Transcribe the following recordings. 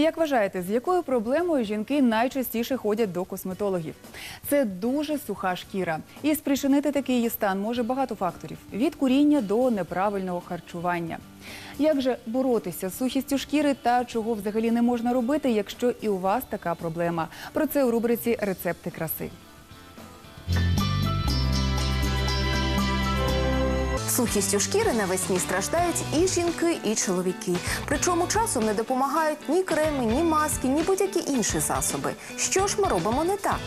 Як вважаєте, з якою проблемою жінки найчастіше ходять до косметологів? Це дуже суха шкіра. І спричинити такий її стан може багато факторів: від куріння до неправильного харчування. Як же боротися з сухістю шкіри та чого взагалі не можна робити, якщо і у вас така проблема? Про це у рубриці Рецепти краси. Сухістю шкіри навесні страждають і жінки, і чоловіки. Причому часом не допомагають ні креми, ні маски, ні будь-які інші засоби. Що ж ми робимо не так?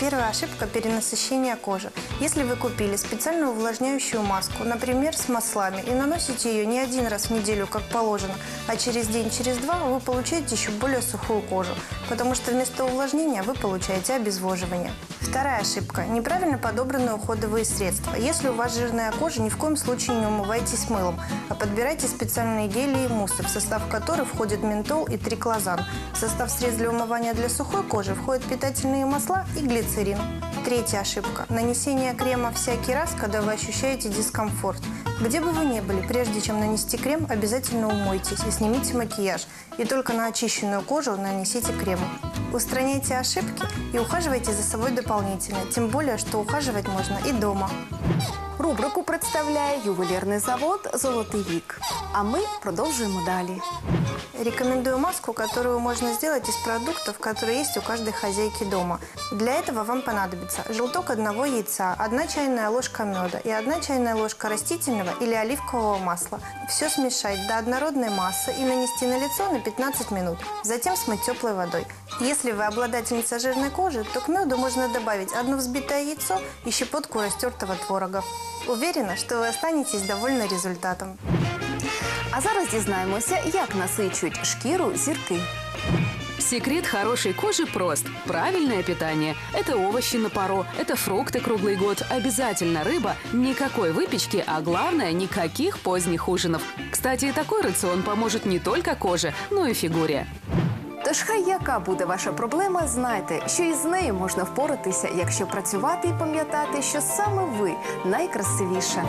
Первая ошибка – перенасыщение кожи. Если вы купили специальную увлажняющую маску, например, с маслами, и наносите ее не один раз в неделю, как положено, а через день, через два вы получаете еще более сухую кожу, потому что вместо увлажнения вы получаете обезвоживание. Вторая ошибка – неправильно подобранные уходовые средства. Если у вас жирная кожа, ни в коем случае не умывайтесь мылом, а подбирайте специальные гели и муссы, в состав которых входит ментол и триклозан. В состав средств для умывания для сухой кожи входят питательные масла и глицерин. Третья ошибка – нанесение крема всякий раз, когда вы ощущаете дискомфорт. Где бы вы ни были, прежде чем нанести крем, обязательно умойтесь и снимите макияж. И только на очищенную кожу нанесите крем. Устраняйте ошибки и ухаживайте за собой дополнительно. Тем более, что ухаживать можно и дома. Рубрику представляє ювелірний завод Золотий вік. А ми продовжуємо далі. Рекомендую маску, которую можно сделать из продуктов, которые есть у каждой хозяйки дома. Для этого вам понадобится желток одного яйца, одна чайная ложка меда и одна чайная ложка растительного или оливкового масла. Все смешать до однородной массы и нанести на лицо на 15 минут. Затем смыть теплой водой. Если вы обладательница жирной кожи, то к меду можно добавить одно взбитое яйцо и щепотку растертого творога. Уверена, что вы останетесь довольны результатом. А зараз дізнаємося, як насичують шкіру зірки. Секрет хорошей кожи прост. Правильное питание. Это овощи на пару, это фрукты круглый год, обязательно рыба, никакой выпечки, а главное, никаких поздних ужинов. Кстати, такой рацион поможет не только коже, но и фигуре. Тож хай яка буде ваша проблема, знайте, що із нею можна впоратися, якщо працювати і пам'ятати, що саме ви найкрасивіша.